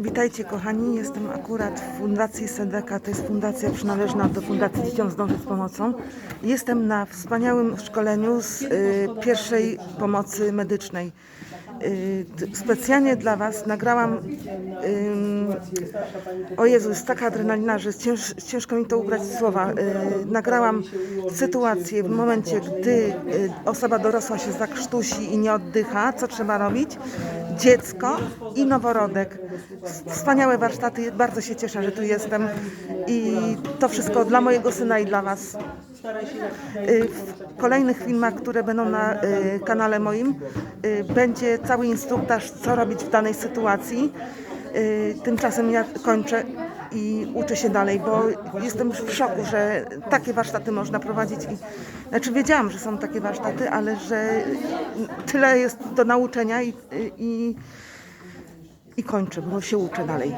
Witajcie kochani, jestem akurat w Fundacji Sedeka, to jest fundacja przynależna do Fundacji Dzieciom Zdążyć z Pomocą. Jestem na wspaniałym szkoleniu z y, pierwszej pomocy medycznej. Y, specjalnie dla Was nagrałam, ym, o Jezu, jest taka adrenalina, że cięż, ciężko mi to ubrać w słowa. Y, nagrałam sytuację w momencie, gdy y, osoba dorosła się zakrztusi i nie oddycha, co trzeba robić, dziecko i noworodek. Wspaniałe warsztaty, bardzo się cieszę, że tu jestem i to wszystko dla mojego syna i dla Was. Y, W kolejnych filmach, które będą na y, kanale moim, y, będzie cały instruktaż, co robić w danej sytuacji. Y, Tymczasem ja kończę i uczę się dalej, bo jestem w szoku, że takie warsztaty można prowadzić. I, znaczy wiedziałam, że są takie warsztaty, ale że tyle jest do nauczenia i, i, i kończę, bo się uczę dalej.